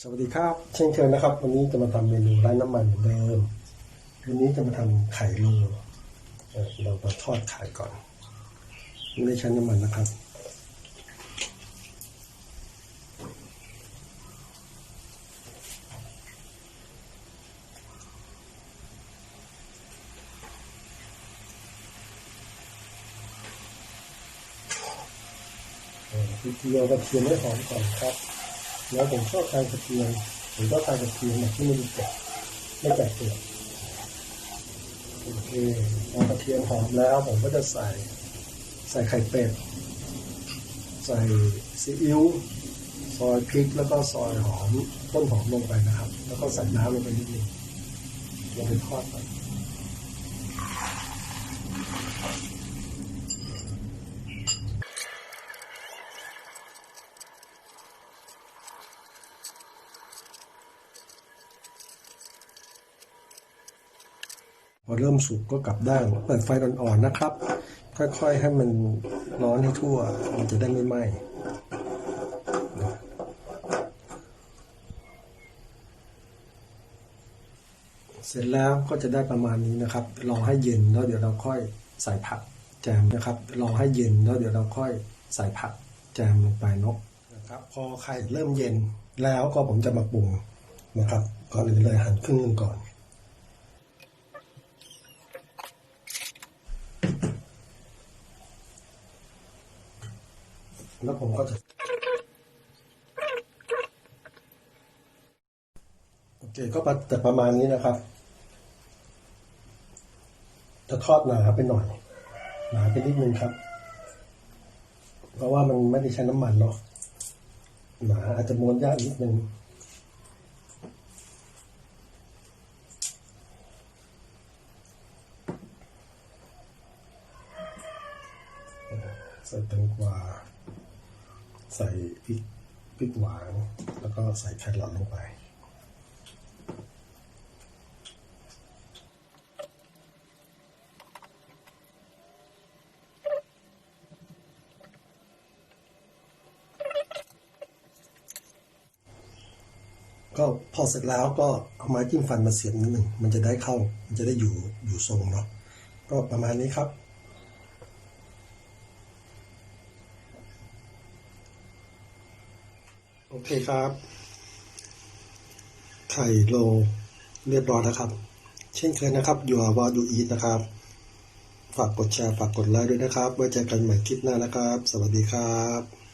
สวัสดีครับ เช่นเคยนะครับ วันนี้จะมาทำเมนูไร้น้ำมันเหมือนเดิม วันนี้จะมาทำไข่โลเอ่อเรามาทอดไข่ก่อน ไม่ได้ใช้น้ำมันนะครับเอ่อคือเจียวกระเทียมให้หอมก่อนครับ แล้วผมชอบทานกระเทียมผมก็ทานกระเทียมแบบที่ไม่มีแกะไม่แกะเปลือกโอเคพอกระเทียมหอมแล้ว ผมก็จะใส่ใส่ไข่เป็ดใส่ซีอิ๊วซอยพริกแล้วก็ซอยหอมต้นหอมลงไปนะครับ แล้วก็ใส่น้ำลงไปนิดนึงลงไปทอดก่อ พอเริ่มสุกก็กลับด้านเปิดไฟอ่อนๆนะครับ ค่อยๆให้มันร้อนให้ทั่ว มันจะได้ไม่ไหม้เสร็จแล้วก็จะได้ประมาณนี้นะครับ รอให้เย็นแล้วเดี๋ยวเราค่อยใส่ผักแจมนะครับ รอให้เย็นแล้วเดี๋ยวเราค่อยใส่ผักแจมลงไปเนกนะครับ พอไข่เริ่มเย็นแล้วก็ผมจะมาปรุงนะครับก่อนอื่นเลยหั่นครึ่งหนึงก่อน แล้วผมก็จะโอเคก็ประแต่ประมาณนี้นะครับ จะทอดหนาไปหน่อย หนาไปนิดนึงครับ เพราะว่ามันไม่ได้ใช้น้ำมันเนาะหนาอาจจะม้วนยากนิดนึงใส่แตงกวา ใส่พริกพริกหวาน แล้วก็ใส่แครอทลงไปก็พอเสร็จแล้วก็เอาไม้จิ้มฟันมาเสียบนิดหนึ่งมันจะได้เข้า มันจะได้อยู่อยู่ทรงเนาะก็ประมาณนี้ครับ โอเคครับ ไข่โลเรียบร้อยแล้วครับ เช่นเคยนะครับอยู่วาดูอีทนะครับ ฝากกดแชร์ฝากกดไลค์ด้วยนะครับ ไว้เจอกันใหม่คลิปหน้านะครับ สวัสดีครับ